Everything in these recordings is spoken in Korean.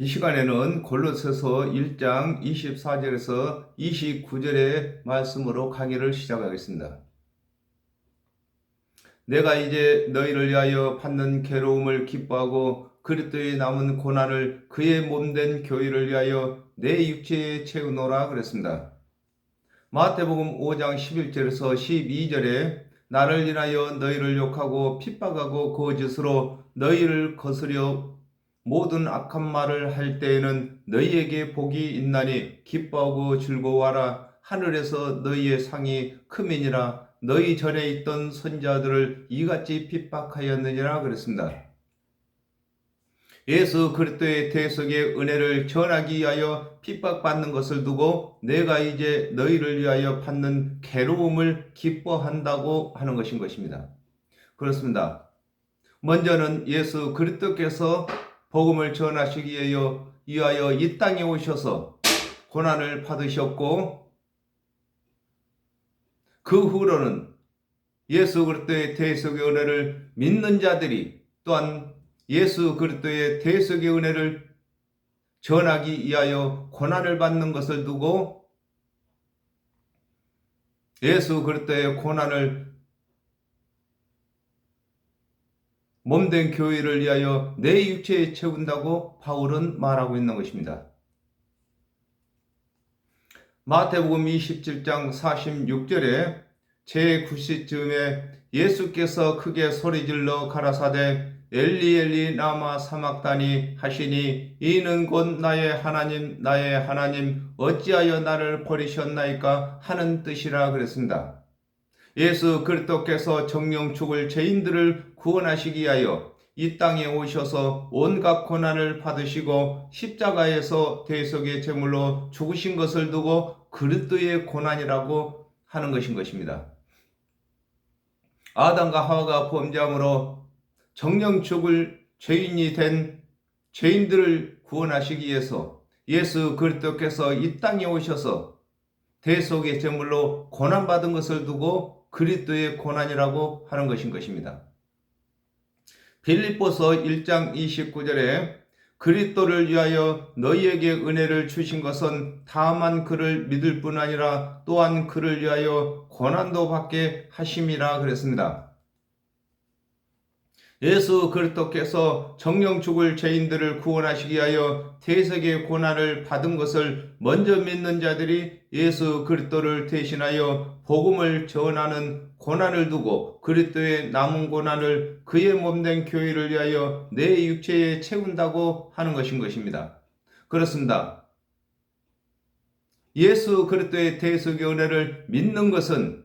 이 시간에는 골로새서 1장 24절에서 29절의 말씀으로 강의를 시작하겠습니다. 내가 이제 너희를 위하여 받는 괴로움을 기뻐하고 그리스도의 남은 고난을 그의 몸된 교회를 위하여 내 육체에 채우노라 그랬습니다. 마태복음 5장 11절에서 12절에 나를 인하여 너희를 욕하고 핍박하고 거짓으로 너희를 거스려 모든 악한 말을 할 때에는 너희에게 복이 있나니 기뻐하고 즐거워하라 하늘에서 너희의 상이 크면이라 너희 전에 있던 선자들을 이같이 핍박하였느니라 그랬습니다. 예수 그리스도의 대속의 은혜를 전하기 위하여 핍박받는 것을 두고 내가 이제 너희를 위하여 받는 괴로움을 기뻐한다고 하는 것인 것입니다. 그렇습니다. 먼저는 예수 그리스도께서 복음을 전하시기 위하여 이 땅에 오셔서 고난을 받으셨고 그 후로는 예수 그리스도의 대속의 은혜를 믿는 자들이 또한 예수 그리스도의 대속의 은혜를 전하기 위하여 고난을 받는 것을 두고 예수 그리스도의 고난을 몸된 교회를 위하여 내 육체에 채운다고 바울은 말하고 있는 것입니다. 마태복음 27장 46절에 제9시쯤에 예수께서 크게 소리질러 가라사대 엘리 엘리 나마 사막다니 하시니 이는 곧 나의 하나님 나의 하나님 어찌하여 나를 버리셨나이까 하는 뜻이라 그랬습니다. 예수 그리스도께서 정령 죽을 죄인들을 구원하시기 위하여 이 땅에 오셔서 온갖 고난을 받으시고 십자가에서 대속의 제물로 죽으신 것을 두고 그리스도의 고난이라고 하는 것인 것입니다. 아담과 하와가 범죄함으로 정령 죽을 죄인이 된 죄인들을 구원하시기 위해서 예수 그리스도께서 이 땅에 오셔서 대속의 제물로 고난받은 것을 두고 그리스도의 고난이라고 하는 것인 것입니다. 빌립보서 1장 29절에 그리스도를 위하여 너희에게 은혜를 주신 것은 다만 그를 믿을 뿐 아니라 또한 그를 위하여 고난도 받게 하심이라 그랬습니다. 예수 그리스도께서 정령 죽을 죄인들을 구원하시기 위하여 대sek의 고난을 받은 것을 먼저 믿는 자들이 예수 그리스도를 대신하여 복음을 전하는 고난을 두고 그리스도의 남은 고난을 그의 몸된 교회를 위하여 내 육체에 채운다고 하는 것인 것입니다. 그렇습니다. 예수 그리스도의 대속의 은혜를 믿는 것은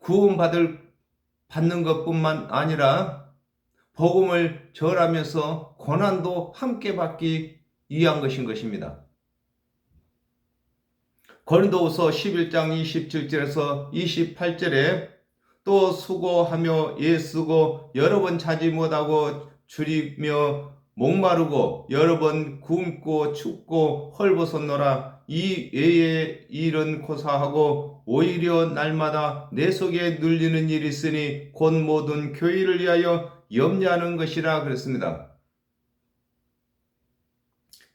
구원받을 받는 것뿐만 아니라 복음을 전하면서 고난도 함께 받기 위한 것인 것입니다. 고린도후서 11장 27절에서 28절에 또 수고하며 애쓰고 여러 번 자지 못하고 줄이며 목마르고 여러 번 굶고 춥고 헐벗었노라 이 외의 일은 고사하고 오히려 날마다 내 속에 눌리는 일이 있으니 곧 모든 교회를 위하여 염려하는 것이라 그랬습니다.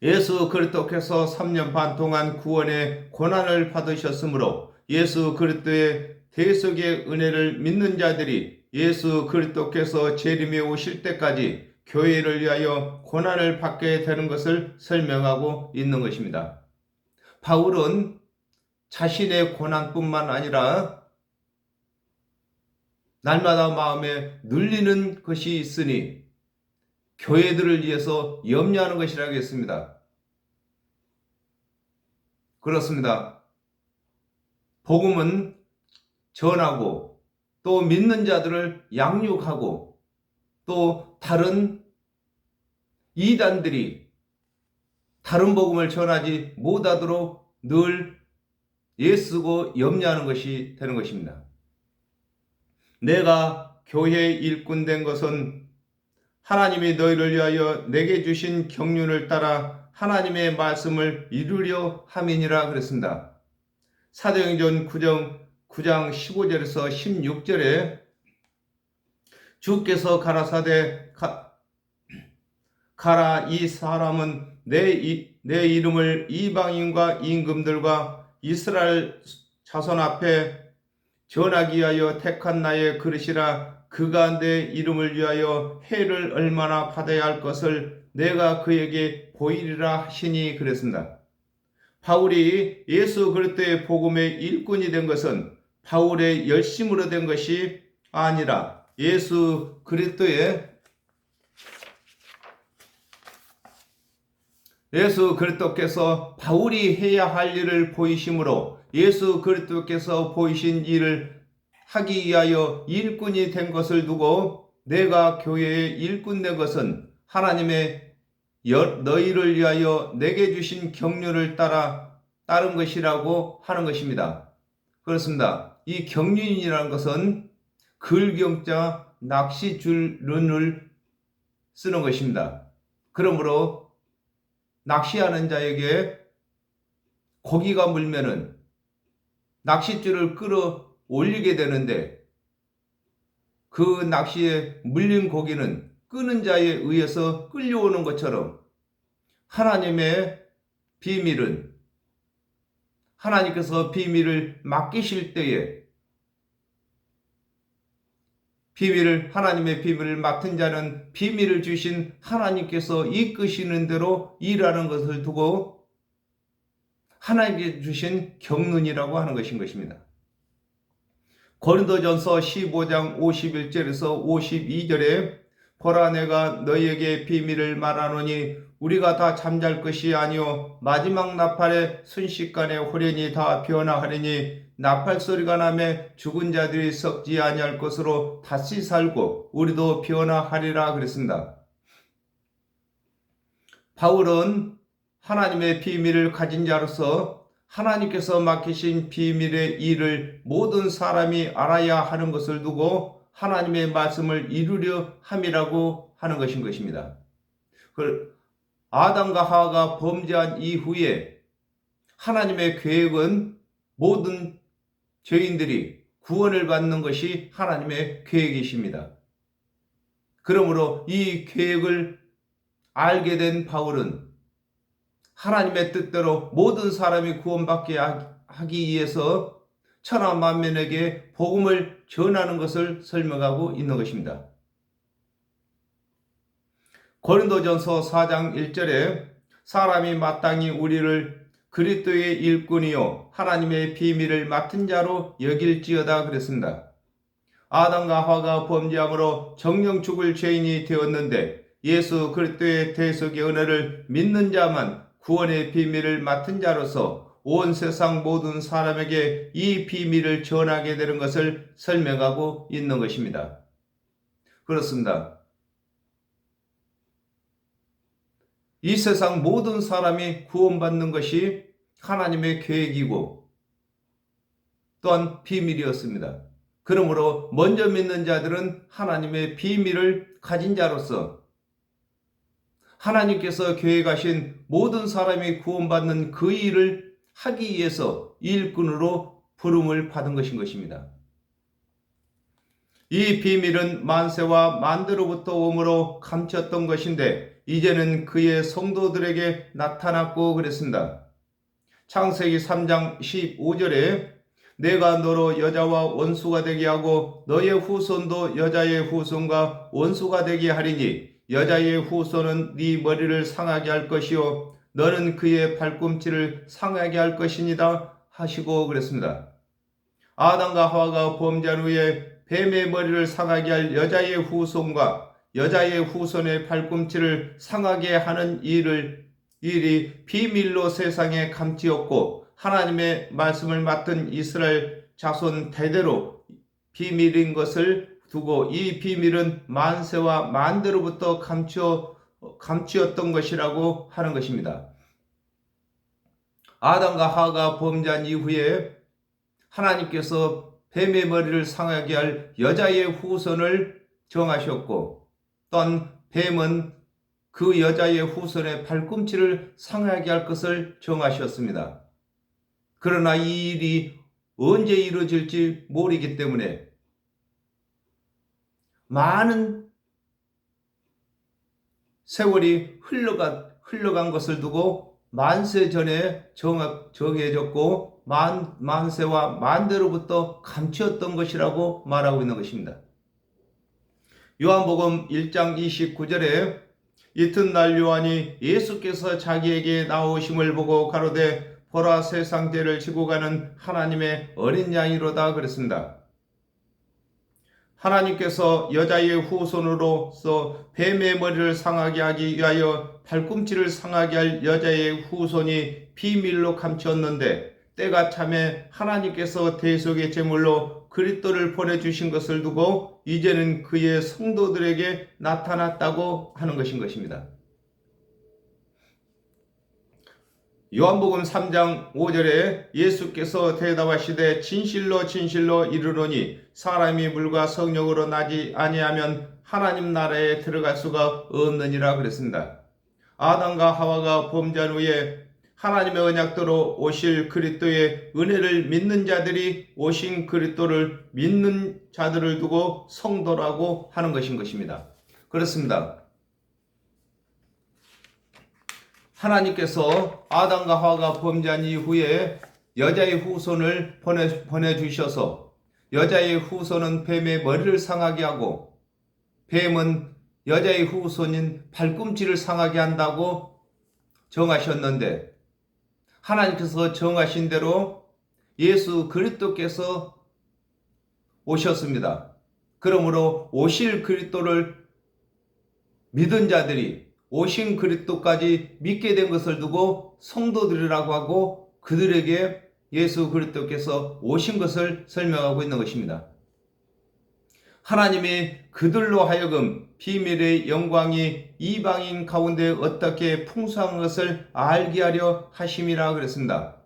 예수 그리스도께서 3년 반 동안 구원의 고난을 받으셨으므로 예수 그리스도의 대속의 은혜를 믿는 자들이 예수 그리스도께서 재림에 오실 때까지 교회를 위하여 고난을 받게 되는 것을 설명하고 있는 것입니다. 바울은 자신의 고난뿐만 아니라 날마다 마음에 눌리는 것이 있으니 교회들을 위해서 염려하는 것이라 하겠습니다. 그렇습니다. 복음은 전하고 또 믿는 자들을 양육하고 또 다른 이단들이 다른 복음을 전하지 못하도록 늘 애쓰고 염려하는 것이 되는 것입니다. 내가 교회 일꾼 된 것은 하나님이 너희를 위하여 내게 주신 경륜을 따라 하나님의 말씀을 이루려 함이니라 그랬습니다. 사도행전 9장, 9장 15절에서 16절에 주께서 가라사대 가, 가라 이 사람은 내, 이, 내 이름을 이방인과 임금들과 이스라엘 자손 앞에 전하기 위하여 택한 나의 그릇이라 그가 내 이름을 위하여 해를 얼마나 받아야 할 것을 내가 그에게 보이리라 하시니 그랬습니다. 바울이 예수 그리스도의 복음의 일꾼이 된 것은 바울의 열심으로 된 것이 아니라 예수 그리스도의 예수 그리스도께서 바울이 해야 할 일을 보이심으로 예수 그리스도께서 보이신 일을 하기 위하여 일꾼이 된 것을 두고 내가 교회의 일꾼 된 것은 하나님의 여- 너희를 위하여 내게 주신 경륜을 따라 따른 것이라고 하는 것입니다. 그렇습니다. 이 경륜이라는 것은 글경자 낚시줄눈을 쓰는 것입니다. 그러므로 낚시하는 자에게 고기가 물면은 낚싯줄을 끌어 올리게 되는데 그 낚시에 물린 고기는 끄는 자에 의해서 끌려오는 것처럼 하나님의 비밀은 하나님께서 비밀을 맡기실 때에 비밀을 하나님의 비밀을 맡은 자는 비밀을 주신 하나님께서 이끄시는 대로 일하는 것을 두고 하나님께 주신 경륜이라고 하는 것인 것입니다. 고린도전서 15장 51절에서 52절에 보라 내가 너희에게 비밀을 말하노니 우리가 다 잠잘 것이 아니요 마지막 나팔에 순식간에 호련히 다 변화하리니 나팔 소리가 나매 죽은 자들이 썩지 아니할 것으로 다시 살고 우리도 변화하리라 그랬습니다. 바울은 하나님의 비밀을 가진 자로서 하나님께서 맡기신 비밀의 일을 모든 사람이 알아야 하는 것을 두고 하나님의 말씀을 이루려 함이라고 하는 것인 것입니다. 아담과 하와가 범죄한 이후에 하나님의 계획은 모든 죄인들이 구원을 받는 것이 하나님의 계획이십니다. 그러므로 이 계획을 알게 된 바울은 하나님의 뜻대로 모든 사람이 구원받게 하기 위해서 천하 만면에게 복음을 전하는 것을 설명하고 있는 것입니다. 고린도전서 4장 1절에 사람이 마땅히 우리를 그리스도의 일꾼이요 하나님의 비밀을 맡은 자로 여길지어다 그랬습니다. 아담과 하와가 범죄함으로 정령 죽을 죄인이 되었는데 예수 그리스도의 대속의 은혜를 믿는 자만 구원의 비밀을 맡은 자로서 온 세상 모든 사람에게 이 비밀을 전하게 되는 것을 설명하고 있는 것입니다. 그렇습니다. 이 세상 모든 사람이 구원받는 것이 하나님의 계획이고 또한 비밀이었습니다. 그러므로 먼저 믿는 자들은 하나님의 비밀을 가진 자로서 하나님께서 계획하신 모든 사람이 구원받는 그 일을 하기 위해서 일꾼으로 부름을 받은 것인 것입니다. 이 비밀은 만세와 만대로부터 오므로 감췄던 것인데 이제는 그의 성도들에게 나타났고 그랬습니다. 창세기 3장 15절에 내가 너로 여자와 원수가 되게 하고 너의 후손도 여자의 후손과 원수가 되게 하리니 여자의 후손은 네 머리를 상하게 할 것이요 너는 그의 발꿈치를 상하게 할 것이니다 하시고 그랬습니다. 아담과 하와가 범죄한 후에 뱀의 머리를 상하게 할 여자의 후손과 여자의 후손의 발꿈치를 상하게 하는 일을 일이 비밀로 세상에 감지었고 하나님의 말씀을 맡은 이스라엘 자손 대대로 비밀인 것을 두고 이 비밀은 만세와 만대로부터 감추어 감추었던 것이라고 하는 것입니다. 아담과 하가 범죄한 이후에 하나님께서 뱀의 머리를 상하게 할 여자의 후손을 정하셨고 또한 뱀은 그 여자의 후손의 발꿈치를 상하게 할 것을 정하셨습니다. 그러나 이 일이 언제 이루어질지 모르기 때문에 많은 세월이 흘러가, 흘러간 것을 두고 만세 전에 정합, 정해졌고 만, 만세와 만대로부터 감추었던 것이라고 말하고 있는 것입니다. 요한복음 1장 29절에 이튿날 요한이 예수께서 자기에게 나오심을 보고 가로되 보라 세상 죄를 지고 가는 하나님의 어린 양이로다 그랬습니다. 하나님께서 여자의 후손으로서 뱀의 머리를 상하게 하기 위하여 발꿈치를 상하게 할 여자의 후손이 비밀로 감추었는데 때가 참에 하나님께서 대속의 제물로 그리스도를 보내주신 것을 두고 이제는 그의 성도들에게 나타났다고 하는 것인 것입니다. 요한복음 3장 5절에 예수께서 대답하시되 진실로 진실로 이르노니 사람이 물과 성령으로 나지 아니하면 하나님 나라에 들어갈 수가 없느니라 그랬습니다. 아담과 하와가 범죄한 후에 하나님의 언약대로 오실 그리스도의 은혜를 믿는 자들이 오신 그리스도를 믿는 자들을 두고 성도라고 하는 것인 것입니다. 그렇습니다. 하나님께서 아담과 하와가 범죄한 이후에 여자의 후손을 보내, 보내주셔서 여자의 후손은 뱀의 머리를 상하게 하고 뱀은 여자의 후손인 발꿈치를 상하게 한다고 정하셨는데 하나님께서 정하신 대로 예수 그리스도께서 오셨습니다. 그러므로 오실 그리스도를 믿은 자들이 오신 그리스도까지 믿게 된 것을 두고 성도들이라고 하고 그들에게 예수 그리스도께서 오신 것을 설명하고 있는 것입니다. 하나님이 그들로 하여금 비밀의 영광이 이방인 가운데 어떻게 풍성한 것을 알게 하려 하심이라 그랬습니다.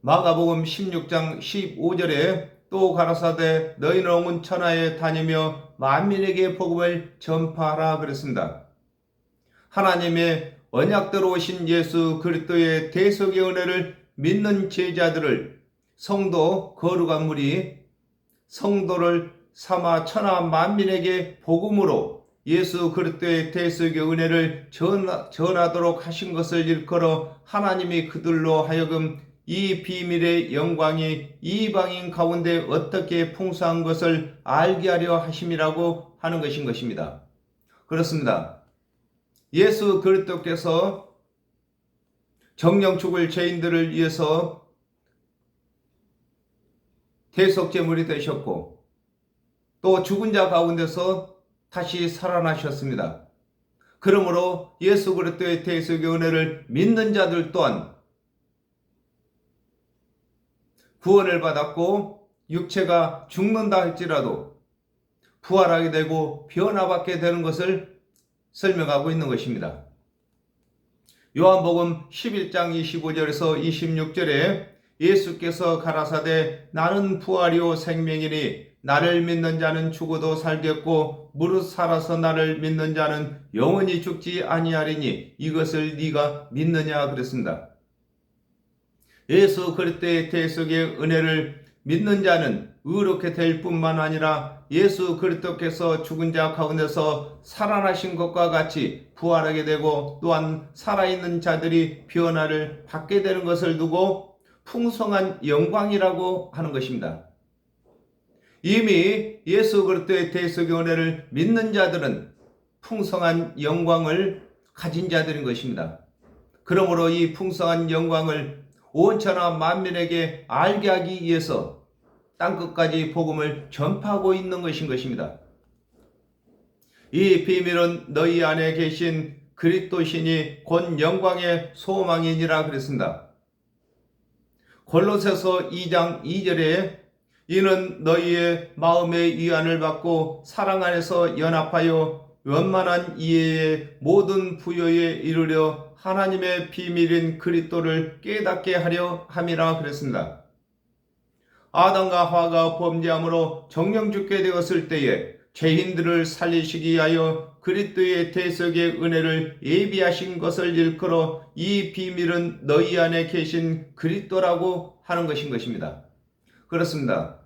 마가복음 16장 15절에 또 가라사대 너희는 온 천하에 다니며 만민에게 복음을 전파하라 그랬습니다. 하나님의 언약대로 오신 예수 그리스도의 대속의 은혜를 믿는 제자들을 성도 거룩한 물이 성도를 삼아 천하 만민에게 복음으로 예수 그리스도의 대속의 은혜를 전하도록 하신 것을 일컬어 하나님이 그들로 하여금 이 비밀의 영광이 이방인 가운데 어떻게 풍성한 것을 알게 하려 하심이라고 하는 것인 것입니다. 그렇습니다. 예수 그리스도께서 정령 죽을 죄인들을 위해서 대속제물이 되셨고 또 죽은 자 가운데서 다시 살아나셨습니다. 그러므로 예수 그리스도의 대속의 은혜를 믿는 자들 또한 구원을 받았고 육체가 죽는다 할지라도 부활하게 되고 변화받게 되는 것을 설명하고 있는 것입니다. 요한복음 11장 25절에서 26절에 예수께서 가라사대 나는 부활이요 생명이니 나를 믿는 자는 죽어도 살겠고 무릇 살아서 나를 믿는 자는 영원히 죽지 아니하리니 이것을 네가 믿느냐 그랬습니다. 예수 그리스도의 대속의 은혜를 믿는 자는 의롭게 될 뿐만 아니라 예수 그리스도께서 죽은 자 가운데서 살아나신 것과 같이 부활하게 되고 또한 살아있는 자들이 변화를 받게 되는 것을 두고 풍성한 영광이라고 하는 것입니다. 이미 예수 그리스도의 대속의 은혜를 믿는 자들은 풍성한 영광을 가진 자들인 것입니다. 그러므로 이 풍성한 영광을 온 천하 만민에게 알게 하기 위해서 땅 끝까지 복음을 전파하고 있는 것인 것입니다. 이 비밀은 너희 안에 계신 그리스도신이 곧 영광의 소망이니라 그랬습니다. 골로새서 2장 2절에 이는 너희의 마음의 위안을 받고 사랑 안에서 연합하여 원만한 이해의 모든 부여에 이르려 하나님의 비밀인 그리스도를 깨닫게 하려 함이라 그랬습니다. 아담과 화가 범죄함으로 정령 죽게 되었을 때에 죄인들을 살리시기 위하여 그리스도의 대속의 은혜를 예비하신 것을 일컬어 이 비밀은 너희 안에 계신 그리스도라고 하는 것인 것입니다. 그렇습니다.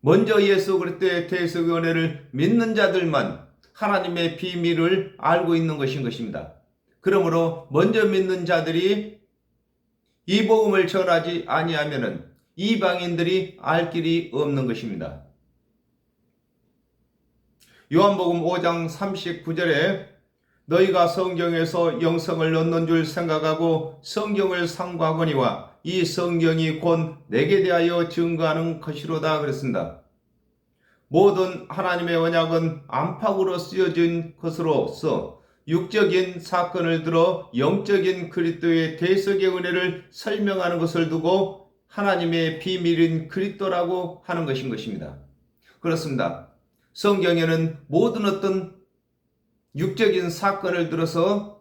먼저 예수 그리스도의 대속의 은혜를 믿는 자들만 하나님의 비밀을 알고 있는 것인 것입니다. 그러므로 먼저 믿는 자들이 이 복음을 전하지 아니하면은 이방인들이 알 길이 없는 것입니다. 요한복음 5장 39절에 너희가 성경에서 영성을 얻는 줄 생각하고 성경을 상고하거니와 이 성경이 곧 내게 대하여 증거하는 것이로다 그랬습니다. 모든 하나님의 언약은 안팎으로 쓰여진 것으로서 육적인 사건을 들어 영적인 그리스도의 대속의 은혜를 설명하는 것을 두고 하나님의 비밀인 그리스도라고 하는 것인 것입니다. 그렇습니다. 성경에는 모든 어떤 육적인 사건을 들어서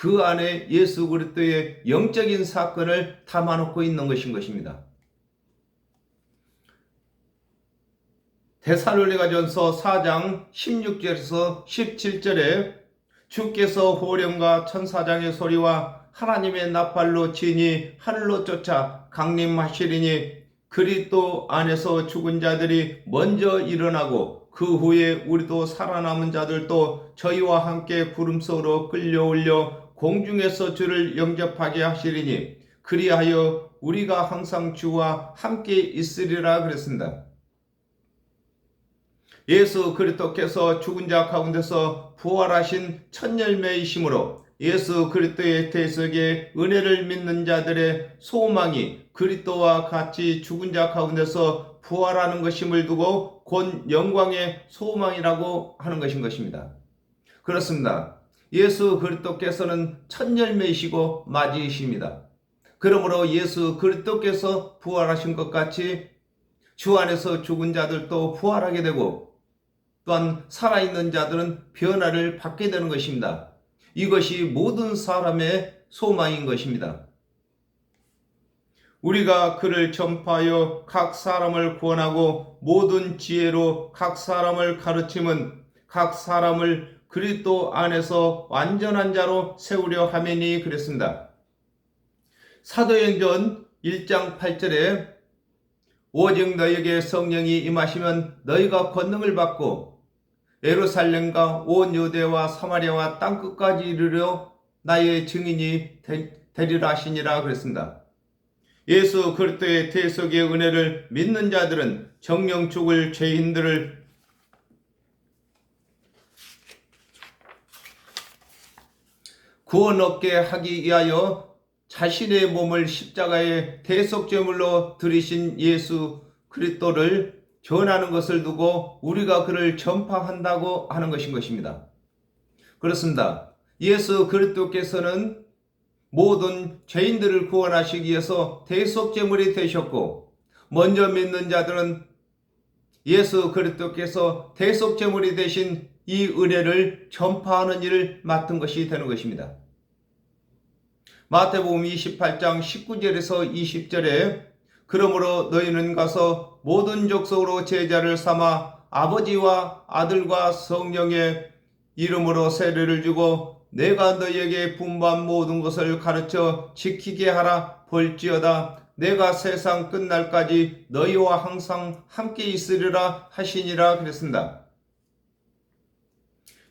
그 안에 예수 그리스도의 영적인 사건을 담아놓고 있는 것인 것입니다. 데살로니가전서 4장 16절에서 17절에 주께서 호령과 천사장의 소리와 하나님의 나팔로 진이 하늘로 쫓아 강림하시리니 그리스도 안에서 죽은 자들이 먼저 일어나고 그 후에 우리도 살아남은 자들도 저희와 함께 구름 속으로 끌려올려 공중에서 주를 영접하게 하시리니 그리하여 우리가 항상 주와 함께 있으리라 그랬습니다. 예수 그리스도께서 죽은 자 가운데서 부활하신 첫 열매이심으로 예수 그리스도의 대속의 은혜를 믿는 자들의 소망이 그리스도와 같이 죽은 자 가운데서 부활하는 것임을 두고 곧 영광의 소망이라고 하는 것인 것입니다. 그렇습니다. 예수 그리스도께서는 첫 열매이시고 맞이이십니다. 그러므로 예수 그리스도께서 부활하신 것 같이 주 안에서 죽은 자들도 부활하게 되고 또한 살아있는 자들은 변화를 받게 되는 것입니다. 이것이 모든 사람의 소망인 것입니다. 우리가 그를 전파하여 각 사람을 구원하고 모든 지혜로 각 사람을 가르침은 각 사람을 그리스도 안에서 완전한 자로 세우려 하매니 그랬습니다. 사도행전 1장 8절에 오직 너에게 성령이 임하시면 너희가 권능을 받고 예루살렘과 온 유대와 사마리아와 땅 끝까지 이르려 나의 증인이 되리라 하시니라 그랬습니다. 예수 그리스도의 대속의 은혜를 믿는 자들은 정령 죽을 죄인들을 구원 얻게 하기 위하여 자신의 몸을 십자가의 대속제물로 들이신 예수 그리스도를 전하는 것을 두고 우리가 그를 전파한다고 하는 것인 것입니다. 그렇습니다. 예수 그리스도께서는 모든 죄인들을 구원하시기 위해서 대속제물이 되셨고 먼저 믿는 자들은 예수 그리스도께서 대속제물이 되신 이 은혜를 전파하는 일을 맡은 것이 되는 것입니다. 마태복음 28장 19절에서 20절에 그러므로 너희는 가서 모든 족속으로 제자를 삼아 아버지와 아들과 성령의 이름으로 세례를 주고 내가 너희에게 분부한 모든 것을 가르쳐 지키게 하라 볼지어다 내가 세상 끝날까지 너희와 항상 함께 있으리라 하시니라 그랬습니다.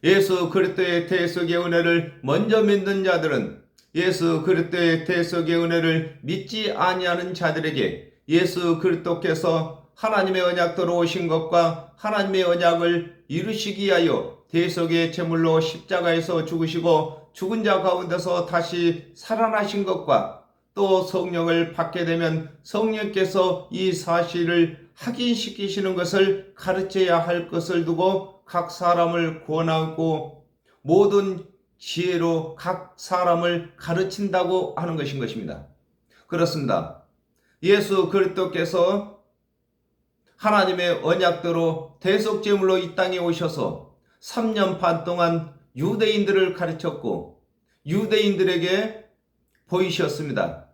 예수 그리스도의 대속의 은혜를 먼저 믿는 자들은 예수 그리스도의 대속의 은혜를 믿지 아니하는 자들에게 예수 그리스도께서 하나님의 언약대로 오신 것과 하나님의 언약을 이루시기 위하여 대속의 제물로 십자가에서 죽으시고 죽은 자 가운데서 다시 살아나신 것과 또 성령을 받게 되면 성령께서 이 사실을 확인시키시는 것을 가르쳐야 할 것을 두고 각 사람을 구원하고 모든 지혜로 각 사람을 가르친다고 하는 것인 것입니다. 그렇습니다. 예수 그리스도께서 하나님의 언약대로 대속제물로 이 땅에 오셔서 3년 반 동안 유대인들을 가르쳤고 유대인들에게 보이셨습니다.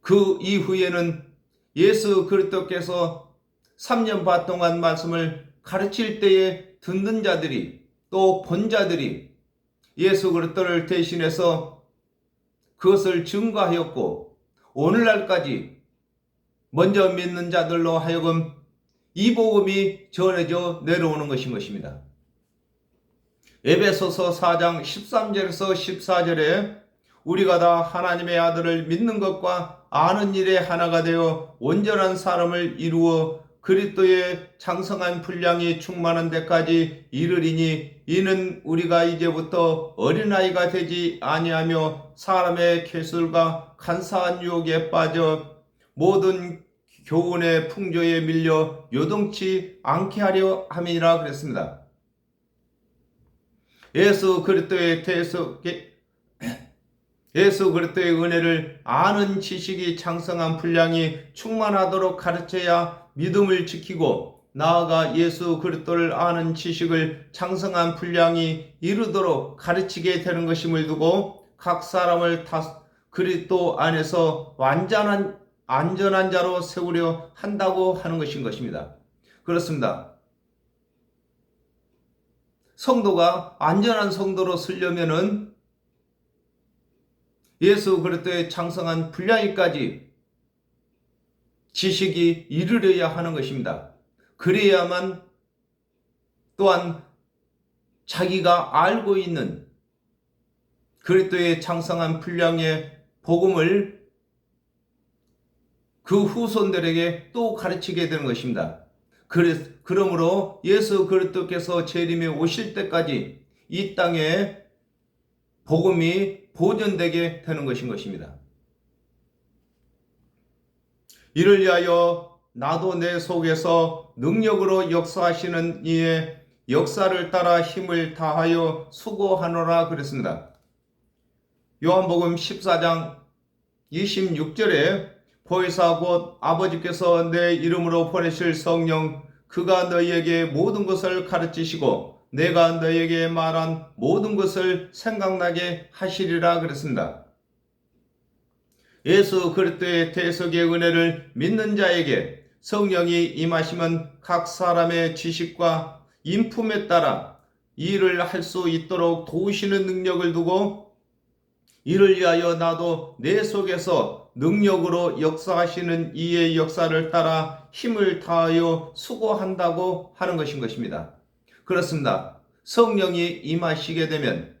그 이후에는 예수 그리스도께서 3년 반 동안 말씀을 가르칠 때에 듣는 자들이 또 본 자들이 예수 그리스도를 대신해서 그것을 증거하였고 오늘날까지 먼저 믿는 자들로 하여금 이 복음이 전해져 내려오는 것인 것입니다. 에베소서 4장 13절에서 14절에 우리가 다 하나님의 아들을 믿는 것과 아는 일에 하나가 되어 온전한 사람을 이루어 그리스도의 장성한 분량이 충만한 데까지 이르리니 이는 우리가 이제부터 어린아이가 되지 아니하며 사람의 계술과 간사한 유혹에 빠져 모든 교훈의 풍조에 밀려 요동치 않게 하려 함이라 그랬습니다. 예수 그리스도의 대해서 예수 그리스도의 은혜를 아는 지식이 장성한 분량이 충만하도록 가르쳐야 믿음을 지키고 나아가 예수 그리스도를 아는 지식을 장성한 분량이 이루도록 가르치게 되는 것임을 두고 각 사람을 다 그리스도 안에서 완전한 안전한 자로 세우려 한다고 하는 것인 것입니다. 그렇습니다. 성도가 안전한 성도로 쓰려면은 예수 그리스도의 장성한 분량이까지 지식이 이르려야 하는 것입니다. 그래야만 또한 자기가 알고 있는 그리스도의 장성한 분량의 복음을 그 후손들에게 또 가르치게 되는 것입니다. 그러므로 예수 그리스도께서 재림에 오실 때까지 이 땅에 복음이 보존되게 되는 것인 것입니다. 이를 위하여 나도 내 속에서 능력으로 역사하시는 이의 역사를 따라 힘을 다하여 수고하노라 그랬습니다. 요한복음 14장 26절에 보혜사 곧 아버지께서 내 이름으로 보내실 성령 그가 너희에게 모든 것을 가르치시고 내가 너희에게 말한 모든 것을 생각나게 하시리라 그랬습니다. 예수 그리스도의 대속의 은혜를 믿는 자에게 성령이 임하시면 각 사람의 지식과 인품에 따라 일을 할 수 있도록 도우시는 능력을 두고 이를 위하여 나도 내 속에서 능력으로 역사하시는 이의 역사를 따라 힘을 다하여 수고한다고 하는 것인 것입니다. 그렇습니다. 성령이 임하시게 되면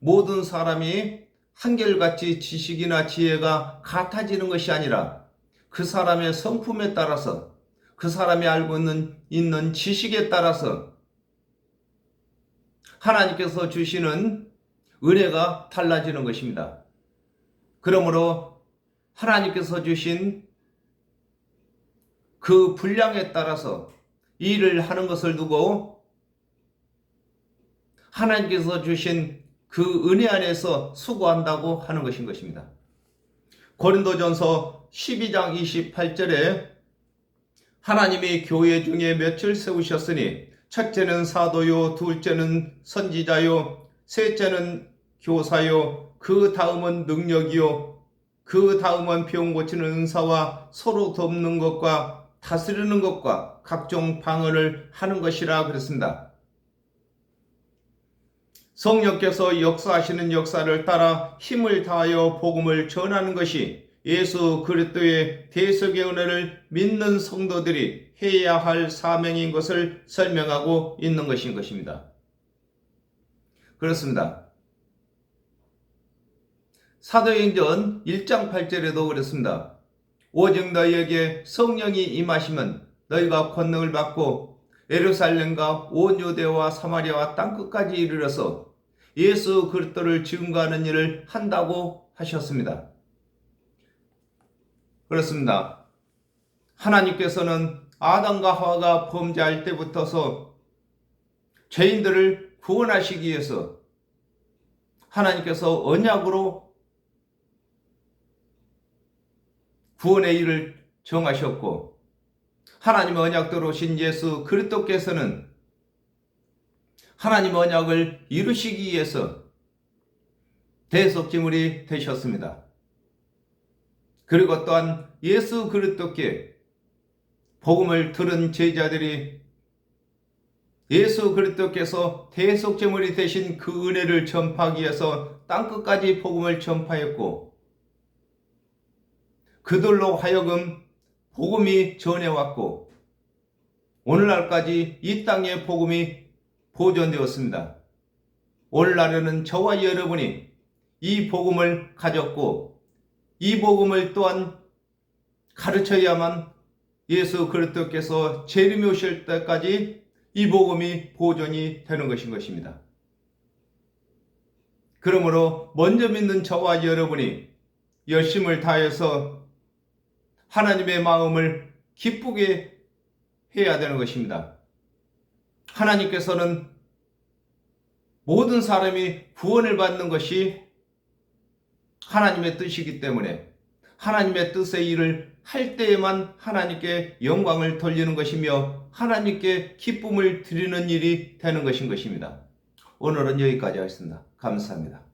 모든 사람이 한결같이 지식이나 지혜가 같아지는 것이 아니라 그 사람의 성품에 따라서 그 사람이 알고 있는, 있는 지식에 따라서 하나님께서 주시는 은혜가 달라지는 것입니다. 그러므로 하나님께서 주신 그 분량에 따라서 일을 하는 것을 두고 하나님께서 주신 그 은혜 안에서 수고한다고 하는 것인 것입니다. 고린도전서 12장 28절에 하나님이 교회 중에 몇을 세우셨으니 첫째는 사도요 둘째는 선지자요 셋째는 교사요 그 다음은 능력이요 그 다음은 병 고치는 은사와 서로 돕는 것과 다스리는 것과 각종 방언을 하는 것이라 그랬습니다. 성령께서 역사하시는 역사를 따라 힘을 다하여 복음을 전하는 것이 예수 그리스도의 대속의 은혜를 믿는 성도들이 해야 할 사명인 것을 설명하고 있는 것인 것입니다. 그렇습니다. 사도행전 1장 8절에도 그랬습니다. 오직 너희에게 성령이 임하시면 너희가 권능을 받고 에루살렘과 온 유대와 사마리아와 땅끝까지 이르러서 예수 그리스도를 증거하는 일을 한다고 하셨습니다. 그렇습니다. 하나님께서는 아담과 하와가 범죄할 때부터서 죄인들을 구원하시기 위해서 하나님께서 언약으로 구원의 일을 정하셨고 하나님의 언약대로 오신 예수 그리스도께서는 하나님 언약을 이루시기 위해서 대속지물이 되셨습니다. 그리고 또한 예수 그리스도께 복음을 들은 제자들이 예수 그리스도께서 대속제물이 되신 그 은혜를 전파하기 위해서 땅끝까지 복음을 전파했고 그들로 하여금 복음이 전해왔고 오늘날까지 이 땅의 복음이 보존되었습니다. 오늘날에는 저와 여러분이 이 복음을 가졌고 이 복음을 또한 가르쳐야만 예수 그리스도께서 재림이 오실 때까지 이 복음이 보존이 되는 것인 것입니다. 그러므로 먼저 믿는 저와 여러분이 열심을 다해서 하나님의 마음을 기쁘게 해야 되는 것입니다. 하나님께서는 모든 사람이 구원을 받는 것이 하나님의 뜻이기 때문에 하나님의 뜻의 일을 할 때에만 하나님께 영광을 돌리는 것이며 하나님께 기쁨을 드리는 일이 되는 것인 것입니다. 오늘은 여기까지 하겠습니다. 감사합니다.